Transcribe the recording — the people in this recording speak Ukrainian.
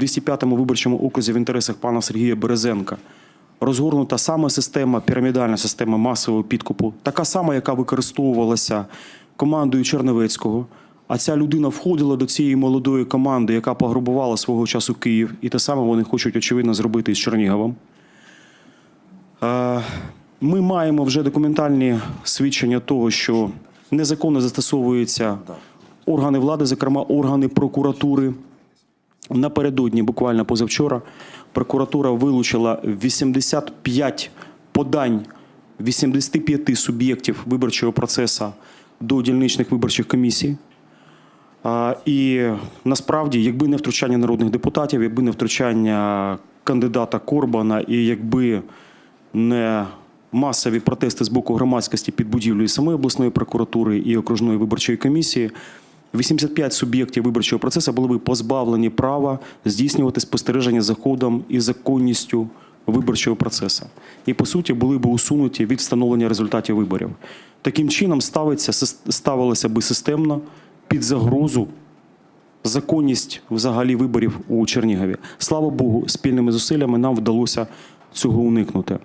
205-му виборчому окрузі в інтересах пана Сергія Березенка розгорнута саме система, пірамідальна система масового підкупу, така сама, яка використовувалася командою Черновецького. А ця людина входила до цієї молодої команди, яка пограбувала свого часу Київ, і те саме вони хочуть, очевидно, зробити із Черніговом. Е, Ми маємо вже документальні свідчення того, що незаконно застосовуються органи влади, зокрема органи прокуратури. Напередодні, буквально позавчора, прокуратура вилучила 85 подань 85 суб'єктів виборчого процесу до дільничних виборчих комісій. І насправді, якби не втручання народних депутатів, якби не втручання кандидата Корбана, і якби не масові протести з боку громадськості під будівлею самої обласної прокуратури і окружної виборчої комісії, 85 суб'єктів виборчого процесу були б позбавлені права здійснювати спостереження за ходом і законністю виборчого процесу. І по суті були б усунуті від встановлення результатів виборів. Таким чином ставиться, ставилося би системно під загрозу законність взагалі виборів у Чернігові. Слава Богу, спільними зусиллями нам вдалося цього уникнути.